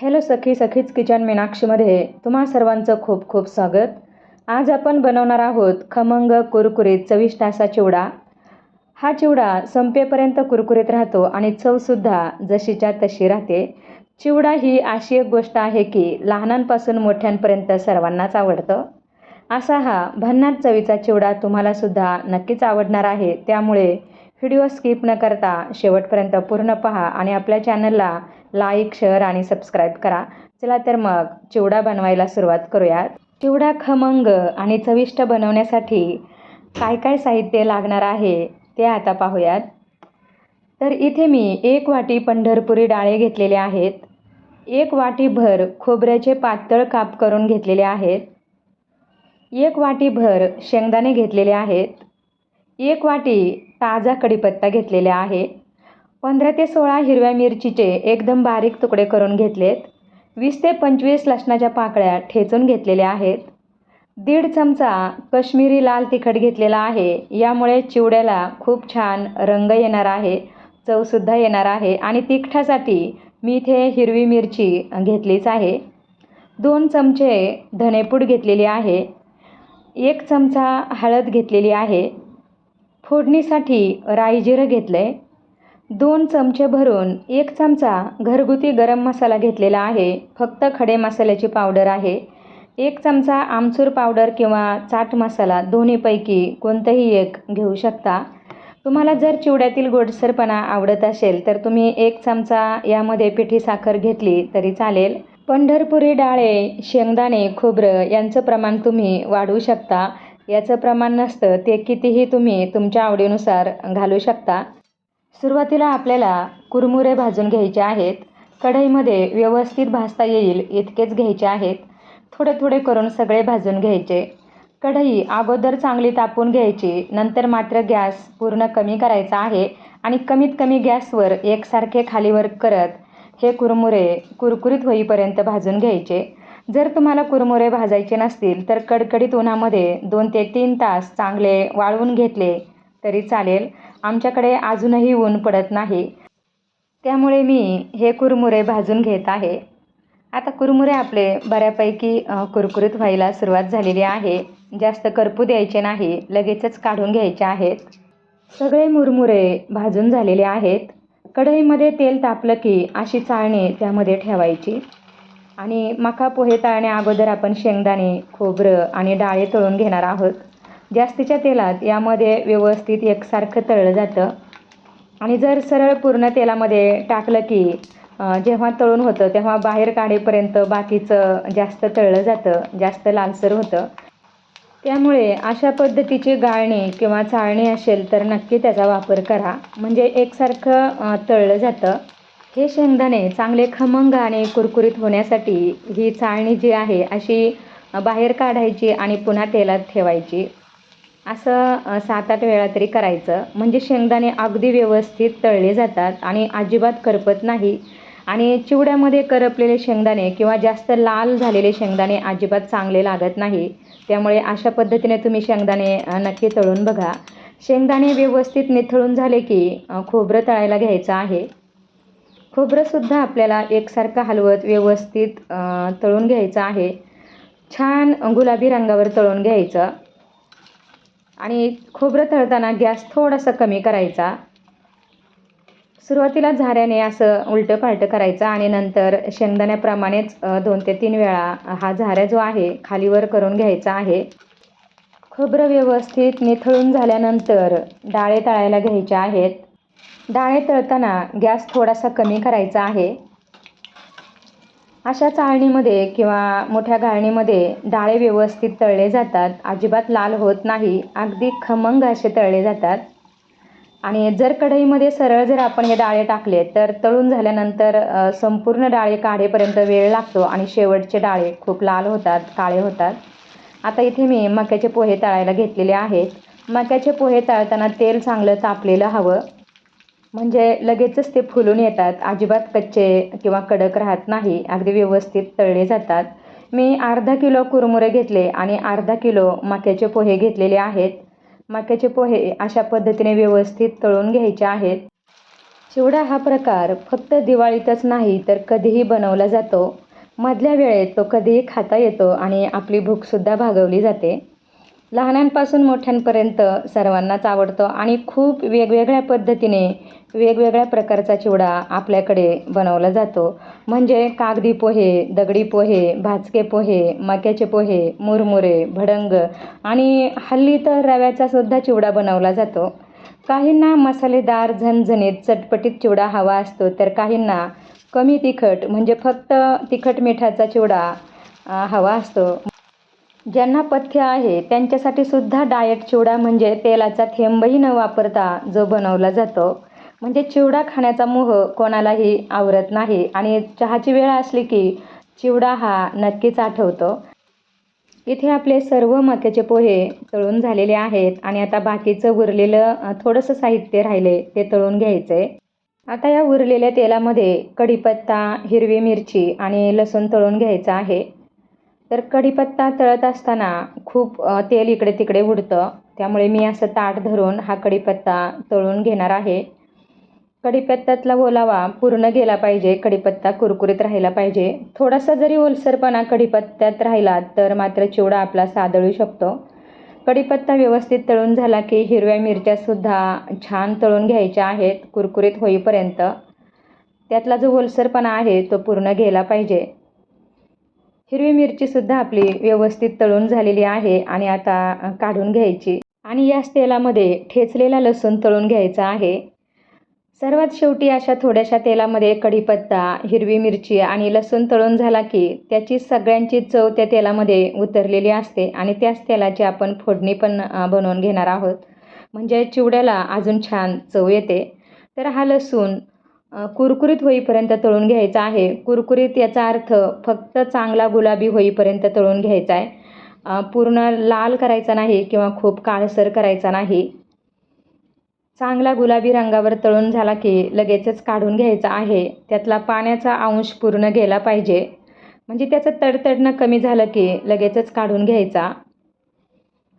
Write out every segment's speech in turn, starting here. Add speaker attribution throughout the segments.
Speaker 1: Hello सखी सखीच kitchen मीनाक्षीमध्ये तुम्हा सर्वांचं खूप खूप स्वागत. आज आपण बनवणार आहोत खमंग कुरकुरीत चविष्ट असा चिवडा. हा चिवडा संपेपर्यंत कुरकुरीत राहतो आणि चवसुद्धा जशीच्या तशी राहते. चिवडा ही अशी एक गोष्ट आहे की लहानांपासून मोठ्यांपर्यंत सर्वांनाच आवडतं. असा हा भन्नाट चवीचा चिवडा तुम्हालासुद्धा नक्कीच आवडणार आहे. त्यामुळे व्हिडिओ स्किप न करता शेवटपर्यंत पूर्ण पहा आणि आपल्या चॅनलला लाईक शेअर आणि सबस्क्राईब करा. चला तर मग चिवडा बनवायला सुरुवात करूयात. चिवडा खमंग आणि चविष्ट बनवण्यासाठी काय काय साहित्य लागणार आहे ते आता पाहूयात. तर इथे मी एक वाटी पंढरपुरी डाळे घेतलेले आहेत. एक वाटीभर खोबऱ्याचे पातळ काप करून घेतलेले आहेत. एक वाटीभर शेंगदाणे घेतलेले आहेत. एक वाटी ताजा कढीपत्ता घेतलेला आहे. पंधरा ते सोळा हिरव्या मिरचीचे एकदम बारीक तुकडे करून घेतलेत. वीस ते पंचवीस लसणाच्या पाकळ्या ठेचून घेतलेल्या आहेत. दीड चमचा कश्मीरी लाल तिखट घेतलेला आहे. यामुळे चिवड्याला खूप छान रंग येणार आहे चवसुद्धा येणार आहे आणि तिखटासाठी मी इथे हिरवी मिरची घेतलीच आहे. दोन चमचे धनेपूड घेतलेली आहे. एक चमचा हळद घेतलेली आहे. फोडणीसाठी राई जिरं घेतलं आहे दोन चमचे भरून एक चमचा घरगुती गरम मसाला घेतलेला आहे. फक्त खडे मसाल्याची पावडर आहे. एक चमचा आमचूर पावडर किंवा चाट मसाला दोन्हीपैकी कोणतंही एक घेऊ शकता. तुम्हाला जर चिवड्यातील गोडसरपणा आवडत असेल तर तुम्ही एक चमचा यामध्ये पिठी साखर घेतली तरी चालेल. पंढरपुरी डाळे शेंगदाणे खोबरं यांचं प्रमाण तुम्ही वाढवू शकता. याचं प्रमाण नसतं ते कितीही तुम्ही तुमच्या आवडीनुसार घालू शकता. सुरुवातीला आपल्याला कुरमुरे भाजून घ्यायचे आहेत. कढईमध्ये व्यवस्थित भाजता येईल इतकेच घ्यायचे आहेत. थोडे थोडे करून सगळे भाजून घ्यायचे. कढई अगोदर चांगली तापून घ्यायची नंतर मात्र गॅस पूर्ण कमी करायचा आहे आणि कमीत कमी गॅसवर एकसारखे खालीवर करत हे कुरमुरे कुरकुरीत होईपर्यंत भाजून घ्यायचे. जर तुम्हाला कुरमुरे भाजायचे नसतील तर कडकडीत उन्हामध्ये दोन ते तीन तास चांगले वाळवून घेतले तरी चालेल. आमच्याकडे अजूनही ऊन पडत नाही. त्यामुळे मी हे कुरमुरे भाजून घेत आहे. आता कुरमुरे आपले बऱ्यापैकी कुरकुरीत व्हायला सुरुवात झालेली आहे. जास्त करपू द्यायचे नाही लगेचच काढून घ्यायचे आहेत. सगळे मुरमुरे भाजून झालेले आहेत. कढईमध्ये तेल तापलं की अशी चाळणी त्यामध्ये ठेवायची. आणि मका पोहे तळण्या अगोदर आपण शेंगदाणे खोबरं आणि डाळे तळून घेणार आहोत. जास्तीच्या तेलात यामध्ये व्यवस्थित एकसारखं तळलं जातं. आणि जर सरळ पूर्ण तेलामध्ये टाकलं की जेव्हा तळून होतं तेव्हा बाहेर काढेपर्यंत बाकीचं जास्त तळलं जातं जास्त लालसर होतं. त्यामुळे अशा पद्धतीची गाळणी किंवा चाळणी असेल तर नक्की त्याचा वापर करा. म्हणजे एकसारखं तळलं जातं. हे शेंगदाणे चांगले खमंग आणि कुरकुरीत होण्यासाठी ही चाळणी जी आहे अशी बाहेर काढायची आणि पुन्हा तेलात ठेवायची. असं सात आठ वेळा तरी करायचं. म्हणजे शेंगदाणे अगदी व्यवस्थित तळले जातात आणि अजिबात करपत नाही. आणि चिवड्यामध्ये करपलेले शेंगदाणे किंवा जास्त लाल झालेले शेंगदाणे अजिबात चांगले लागत नाही. त्यामुळे अशा पद्धतीने तुम्ही शेंगदाणे नक्की तळून बघा. शेंगदाणे व्यवस्थित निथळून झाले की खोबरं तळायला घ्यायचं आहे. खोबरंसुद्धा आपल्याला एकसारखं हलवत व्यवस्थित तळून घ्यायचं आहे. छान गुलाबी रंगावर तळून घ्यायचं. आणि खोबरं तळताना गॅस थोडासा कमी करायचा. सुरुवातीला झाऱ्याने असं उलटं पालटं करायचं आणि नंतर शेंगदाण्याप्रमाणेच दोन ते तीन वेळा हा झाऱ्या जो आहे खालीवर करून घ्यायचा आहे. खोबरं व्यवस्थित निथळून झाल्यानंतर डाळे तळायला घ्यायचे आहेत. डाळे तळताना गॅस थोडासा कमी करायचा आहे. अशा चाळणीमध्ये किंवा मोठ्या गाळणीमध्ये डाळे व्यवस्थित तळले जातात. अजिबात लाल होत नाही. अगदी खमंग असे तळले जातात. आणि जर कढईमध्ये सरळ जर आपण हे डाळे टाकले तर तळून झाल्यानंतर संपूर्ण डाळे काढेपर्यंत वेळ लागतो आणि शेवटचे डाळे खूप लाल होतात काळे होतात. आता इथे मी मक्याचे पोहे तळायला घेतलेले आहेत. मक्याचे पोहे तळताना तेल चांगलं तापलेलं हवं. म्हणजे लगेचच ते फुलून येतात. अजिबात कच्चे किंवा कडक राहत नाही. अगदी व्यवस्थित तळले जातात. मी अर्धा किलो कुरमुरे घेतले आणि अर्धा किलो मक्याचे पोहे घेतलेले आहेत. मक्याचे पोहे अशा पद्धतीने व्यवस्थित तळून घ्यायचे आहेत. चिवडा हा प्रकार फक्त दिवाळीतच नाही तर कधीही बनवला जातो. मधल्या वेळेत तो कधीही खाता येतो आणि आपली भूकसुद्धा भागवली जाते. लहानांपासून मोठ्यांपर्यंत सर्वांनाच आवडतो आणि खूप वेगवेगळ्या पद्धतीने वेगवेगळ्या प्रकारचा चिवडा आपल्याकडे बनवला जातो. म्हणजे कागदी पोहे दगडी पोहे भाजके पोहे मक्याचे पोहे मुरमुरे भडंग आणि हल्ली तर रव्याचा सुद्धा चिवडा बनवला जातो. काहींना मसालेदार झणझणीत चटपटीत चिवडा हवा असतो तर काहींना कमी तिखट म्हणजे फक्त तिखट मिठाचा चिवडा हवा असतो. ज्यांना पथ्य आहे त्यांच्यासाठी सुद्धा डाएट चिवडा म्हणजे तेलाचा थेंबही न वापरता जो बनवला जातो. म्हणजे चिवडा खाण्याचा मोह कोणालाही आवरत नाही आणि चहाची वेळ असली की चिवडा हा नक्कीच आठवतो. इथे आपले सर्व मक्याचे पोहे तळून झालेले आहेत आणि आता बाकीचं उरलेलं थोडंसं साहित्य राहिले ते तळून घ्यायचं. आहे आता या उरलेल्या तेलामध्ये कढीपत्ता हिरवी मिरची आणि लसूण तळून घ्यायचं आहे. तर कढीपत्ता तळत असताना खूप तेल इकडे तिकडे उडतं. त्यामुळे मी असं ताट धरून हा कढीपत्ता तळून घेणार आहे. कढीपत्त्यातला ओलावा पूर्ण गेला पाहिजे कढीपत्ता कुरकुरीत राहिला पाहिजे. थोडासा जरी ओलसरपणा कढीपत्त्यात राहिला तर मात्र चिवडा आपला सादळू शकतो. कढीपत्ता व्यवस्थित तळून झाला की हिरव्या मिरच्यासुद्धा छान तळून घ्यायच्या आहेत कुरकुरीत होईपर्यंत. त्यातला जो ओलसरपणा आहे तो पूर्ण गेला पाहिजे. हिरवी मिरचीसुद्धा आपली व्यवस्थित तळून झालेली आहे आणि आता काढून घ्यायची. आणि याच तेलामध्ये ठेचलेला लसूण तळून घ्यायचा आहे. सर्वात शेवटी अशा थोड्याशा तेलामध्ये कढीपत्ता हिरवी मिरची आणि लसूण तळून झाला की त्याची सगळ्यांची चव त्या तेलामध्ये उतरलेली असते आणि त्याच तेलाची आपण फोडणी पण बनवून घेणार आहोत. म्हणजे चिवड्याला अजून छान चव येते. तर हा लसूण कुरकुरीत होईपर्यंत तळून घ्यायचा आहे. कुरकुरीत याचा अर्थ फक्त चांगला गुलाबी होईपर्यंत तळून घ्यायचा आहे. पूर्ण लाल करायचा नाही किंवा खूप काळसर करायचा नाही. चांगला गुलाबी रंगावर तळून झाला की लगेचच काढून घ्यायचा आहे. त्यातला पाण्याचा अंश पूर्ण गेला पाहिजे. म्हणजे त्याचं तडतडणं कमी झालं की लगेचच काढून घ्यायचा.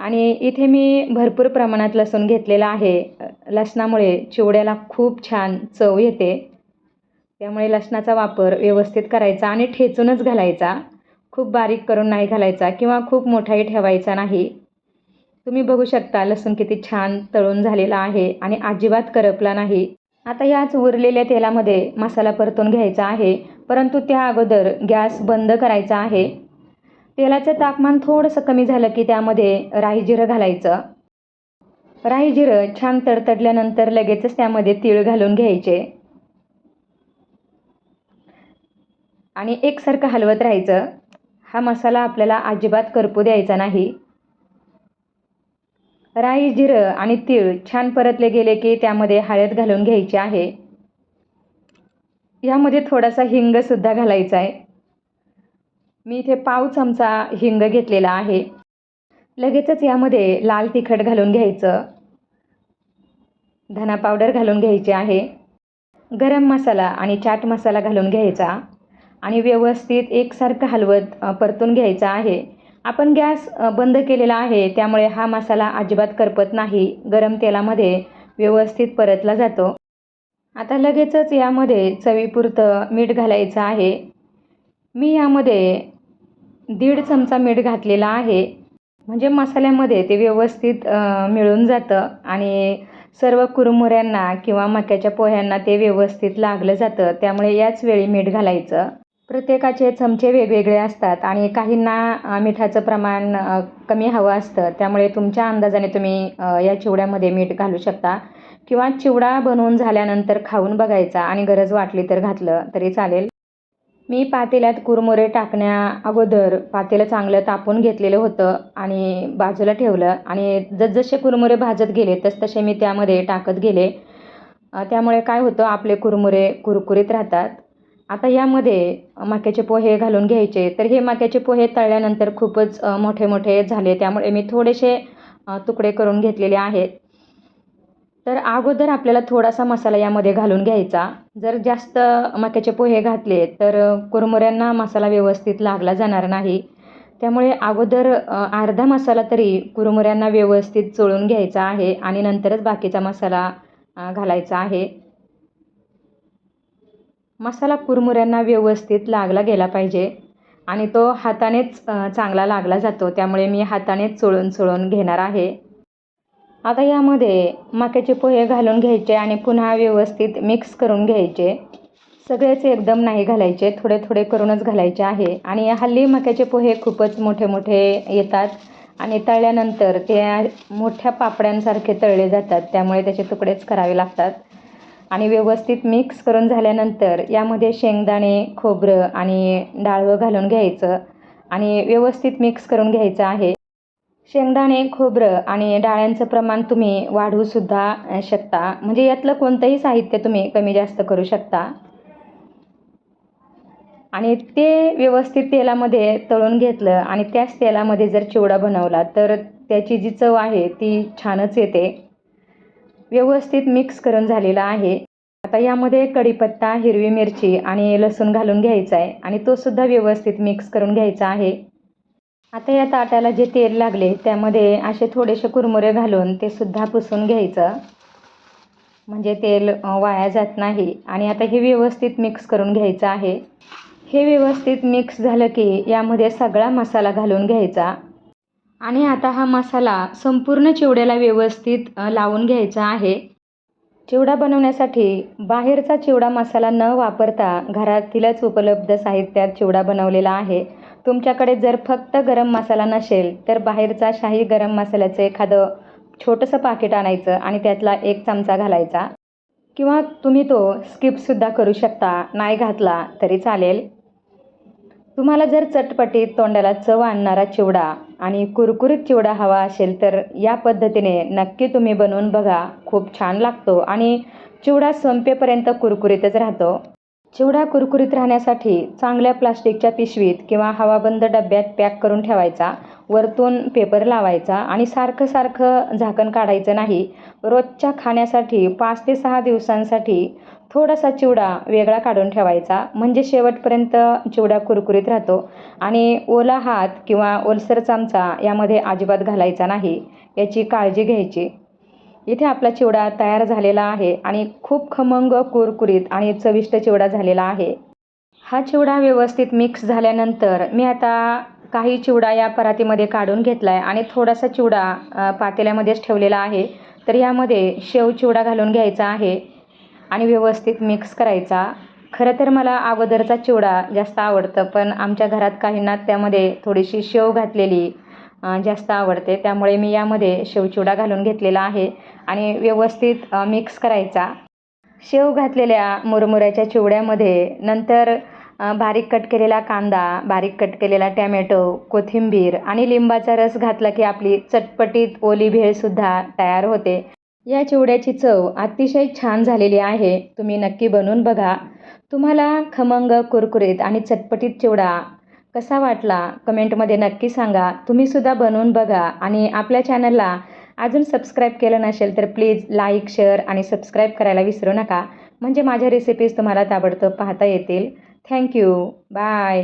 Speaker 1: आणि इथे मी भरपूर प्रमाणात लसूण घेतलेला आहे. लसणामुळे चिवड्याला खूप छान चव येते. त्यामुळे लसणाचा वापर व्यवस्थित करायचा आणि ठेचूनच घालायचा. खूप बारीक करून नाही घालायचा किंवा खूप मोठाही ठेवायचा नाही. तुम्ही बघू शकता लसूण किती छान तळून झालेला आहे आणि अजिबात करपला नाही. आता याच उरलेल्या तेलामध्ये मसाला परतून घ्यायचा आहे. परंतु त्या अगोदर गॅस बंद करायचा आहे. तेलाचं तापमान थोडंसं कमी झालं की त्यामध्ये राई जिरं घालायचं. राई जिरं छान तडतडल्यानंतर लगेचच त्यामध्ये तीळ घालून घ्यायचे. आणि एकसारखं हलवत राहायचं. हा मसाला आपल्याला अजिबात करपू द्यायचा नाही. राई जिरं आणि तीळ छान परतले गेले की त्यामध्ये हळद घालून घ्यायची आहे. यामध्ये थोडासा हिंगसुद्धा घालायचा आहे. मी इथे पाव चमचा हिंग घेतलेला आहे. लगेचच यामध्ये लाल तिखट घालून घ्यायचं. धना पावडर घालून घ्यायची आहे. गरम मसाला आणि चाट मसाला घालून घ्यायचा. आणि व्यवस्थित एकसारखं हलवत परतून घ्यायचा आहे. आपण गॅस बंद केलेला आहे त्यामुळे हा मसाला अजिबात करपत नाही. गरम तेलामध्ये व्यवस्थित परतला जातो. आता लगेचच यामध्ये चवीपुरतं मीठ घालायचं आहे. मी यामध्ये दीड चमचा मीठ घातलेला आहे. म्हणजे मसाल्यामध्ये ते व्यवस्थित मिळून जातं आणि सर्व कुरमुऱ्यांना किंवा मक्याच्या पोह्यांना ते व्यवस्थित लागलं जातं. त्यामुळे याच वेळी मीठ घालायचं. प्रत्येकाचे चमचे वेगवेगळे असतात आणि काहींना मिठाचं प्रमाण कमी हवं असतं. त्यामुळे तुमच्या अंदाजाने तुम्ही या चिवड्यामध्ये मीठ घालू शकता. किंवा चिवडा बनवून झाल्यानंतर खाऊन बघायचा आणि गरज वाटली तर घातलं तरी चालेल. मी पातेल्यात कुरमुरे टाकण्या अगोदर पातेलं चांगलं तापून घेतलेलं होतं आणि बाजूला ठेवलं आणि जसजसे कुरमुरे भाजत गेले तसतसे मी त्यामध्ये टाकत गेले. त्यामुळे काय होतं आपले कुरमुरे कुरकुरीत राहतात. आता यामध्ये मक्याचे पोहे घालून घ्यायचे. तर हे मक्याचे पोहे तळल्यानंतर खूपच मोठे मोठे झाले. त्यामुळे मी थोडेसे तुकडे करून घेतलेले आहेत. तर अगोदर आपल्याला थोडासा मसाला यामध्ये घालून घ्यायचा. जर जास्त मक्याचे पोहे घातले तर कुरमुऱ्यांना मसाला व्यवस्थित लागला जाणार नाही. त्यामुळे अगोदर अर्धा मसाला तरी कुरमुऱ्यांना व्यवस्थित चोळून घ्यायचा आहे आणि नंतरच बाकीचा मसाला घालायचा आहे. मसाला कुरमुऱ्यांना व्यवस्थित लागला गेला पाहिजे आणि तो हातानेच चांगला लागला जातो. त्यामुळे मी हातानेच चोळून चोळून घेणार आहे. आता यामध्ये मक्याचे पोहे घालून घ्यायचे आणि पुन्हा व्यवस्थित मिक्स करून घ्यायचे. सगळेच एकदम नाही घालायचे थोडे थोडे करूनच घालायचे आहे. आणि हल्ली मक्याचे पोहे खूपच मोठे मोठे येतात आणि तळल्यानंतर ते मोठ्या पापड्यांसारखे तळले जातात त्यामुळे त्याचे तुकडेच करावे लागतात. आणि व्यवस्थित मिक्स करून झाल्यानंतर यामध्ये शेंगदाणे खोबरं आणि डाळवं घालून घ्यायचं. आणि व्यवस्थित मिक्स करून घ्यायचं आहे. शेंगदाणे खोबरं आणि डाळ्यांचं प्रमाण तुम्ही वाढवूसुद्धा शकता. म्हणजे यातलं कोणतंही साहित्य तुम्ही कमी जास्त करू शकता. आणि ते व्यवस्थित तेलामध्ये तळून घेतलं आणि त्याच तेलामध्ये जर चिवडा बनवला तर त्याची जी चव आहे ती छानच येते. व्यवस्थित मिक्स करून झालेला आहे. आता यामध्ये कढीपत्ता हिरवी मिरची आणि लसूण घालून घ्यायचा आहे आणि तो सुद्धा व्यवस्थित मिक्स करून घ्यायचा आहे. आता या ताटाला जे तेल लागले त्यामध्ये असे थोडेसे कुरमुरे घालून ते सुद्धा पुसून घ्यायचं. म्हणजे तेल वाया जात नाही. आणि आता हे व्यवस्थित मिक्स करून घ्यायचं आहे. हे व्यवस्थित मिक्स झालं की यामध्ये सगळा मसाला घालून घ्यायचा. आणि आता हा मसाला संपूर्ण चिवड्याला व्यवस्थित लावून घ्यायचा आहे. चिवडा बनवण्यासाठी बाहेरचा चिवडा मसाला न वापरता घरातीलच उपलब्ध साहित्यात चिवडा बनवलेला आहे. तुमच्याकडे जर फक्त गरम मसाला नसेल तर बाहेरचा शाही गरम मसाल्याचं एखादं छोटंसं पाकिट आणायचं आणि त्यातला एक चमचा घालायचा. किंवा तुम्ही तो स्किपसुद्धा करू शकता नाही घातला तरी चालेल. तुम्हाला जर चटपटीत तोंडाला चव आणणारा चिवडा आणि कुरकुरीत चिवडा हवा असेल तर या पद्धतीने नक्की तुम्ही बनवून बघा. खूप छान लागतो आणि चिवडा संपेपर्यंत कुरकुरीतच राहतो. चिवडा कुरकुरीत राहण्यासाठी चांगल्या प्लास्टिकच्या पिशवीत किंवा हवाबंद डब्यात पॅक करून ठेवायचा वरतून पेपर लावायचा आणि सारखं सारखं झाकण काढायचं नाही. रोजच्या खाण्यासाठी पाच ते सहा दिवसांसाठी थोडासा चिवडा वेगळा काढून ठेवायचा म्हणजे शेवटपर्यंत चिवडा कुरकुरीत राहतो. आणि ओला हात किंवा ओलसर चमचा यामध्ये अजिबात घालायचा नाही याची काळजी घ्यायची. इथे आपला चिवडा तयार झालेला आहे आणि खूप खमंग कुरकुरीत आणि चविष्ट चिवडा झालेला आहे. हा चिवडा व्यवस्थित मिक्स झाल्यानंतर मी आता काही चिवडा या परातीमध्ये काढून घेतला आहे आणि थोडासा चिवडा पातेल्यामध्येच ठेवलेला आहे. तर यामध्ये शेव चिवडा घालून घ्यायचा आहे आणि व्यवस्थित मिक्स करायचा. खरं तर मला अगोदरचा चिवडा जास्त आवडतं पण आमच्या घरात काहींना त्यामध्ये थोडीशी शेव घातलेली जास्त आवडते. त्यामुळे मी यामध्ये शेवचिवडा घालून घेतलेला आहे आणि व्यवस्थित मिक्स करायचा. शेव घातलेल्या मुरमुऱ्याच्या चिवड्यामध्ये नंतर बारीक कट केलेला कांदा बारीक कट केलेला टॅमॅटो कोथिंबीर आणि लिंबाचा रस घातला की आपली चटपटीत ओली भेळसुद्धा तयार होते. या चिवड्याची चव अतिशय छान झालेली आहे. तुम्ही नक्की बनवून बघा. तुम्हाला खमंग कुरकुरीत आणि चटपटीत चिवडा कसा वाटला? कमेंटमध्ये नक्की सांगा. तुम्हीसुद्धा बनवून बघा आणि आपल्या चॅनलला अजून सबस्क्राईब केलं नसेल तर प्लीज लाईक शेअर आणि सबस्क्राईब करायला विसरू नका. म्हणजे माझ्या रेसिपीज तुम्हाला ताबडतोब पाहता येतील. Thank you bye